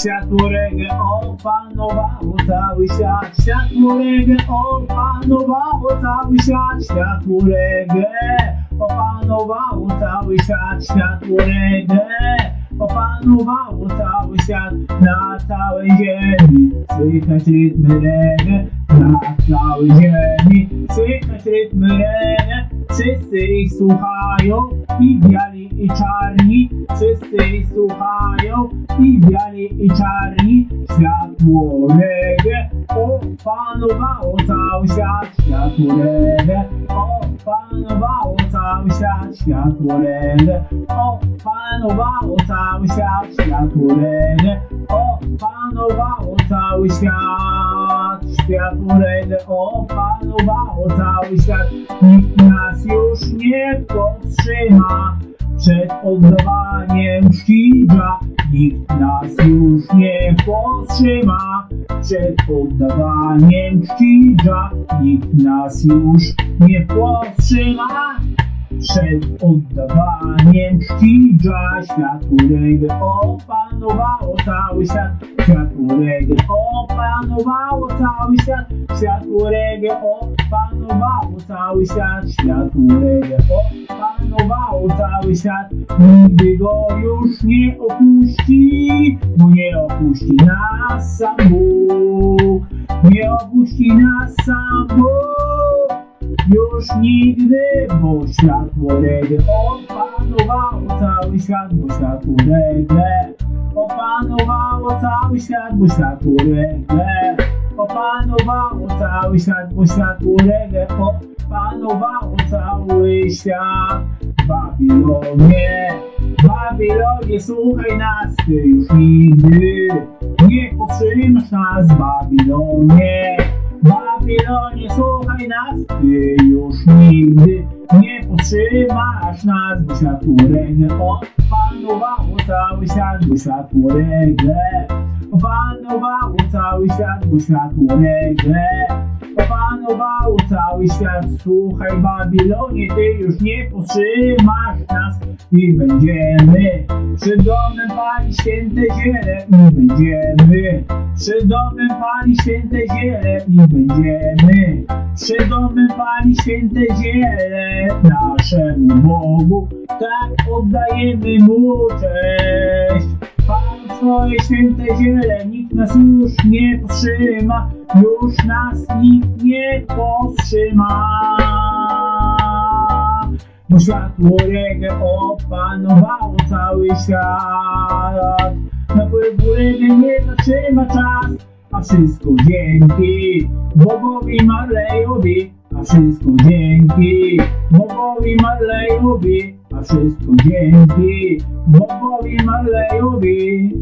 Światło reggae opanowało cały świat. Światło reggae opanowało cały świat. Światło reggae opanowało cały świat. Światło reggae opanowało cały świat. Na całej ziemi słychać rytmy reggae Na całej ziemi słychać rytmy reggae Wszyscy ich słuchają i biali i czarni. Wszyscy słuchają. I biali i czarni. Światło reggae opanowało cały świat. Światło reggae opanowało cały świat. Światło reggae opanowało cały świat. Światło reggae opanowało cały świat Reggae opanowało cały świat Nikt nas już nie powstrzyma. Przed oddawaniem szkidra Nikt nas już nie powstrzyma. Przed oddawaniem szkidra Nikt nas już nie powstrzyma przed oddawaniem szkidra Światło reggae opanowało cały świat. Światło reggae opanowało cały świat. Światło reggae opanowało cały świat. Światło reggae opanowało cały świat. Nigdy go już nie opuści Bo nie opuści nas sam Bóg. Nie opuści nas sam Bóg już nigdy, bo światło reggae opanowało cały świat, bo światło reggae opanowało cały świat, bo światło reggae opanowało cały świat, bo światło reggae opanowało cały świat. Babilonie, Babilonie, słuchaj nas, ty już nigdy nie powstrzymasz nas, Babilonie. Babilonie, słuchaj nas, ty już nigdy nie powstrzymasz nas, bo światło reggae opanowało cały świat, bo światło reggae opanowało cały świat, bo światło reggae opanowało cały świat. Słuchaj Babilonie, ty już nie powstrzymasz nas i będziemy przed domem palić święte ziele i będziemy przed domem palić święte ziele i będziemy przed domem palić święte ziele naszemu Bogu. Tak oddajemy mu cześć. Pal swoje święte ziele, nikt nas już nie powstrzyma, już nas nikt nie powstrzyma. Bo światło reggae opanowało cały świat. Napływu reggae nie zatrzyma czas, a wszystko dzięki Bobowi Marleyowi, a wszystko dzięki Bobowi Marleyowi, a wszystko dzięki Bobowi Marleyowi.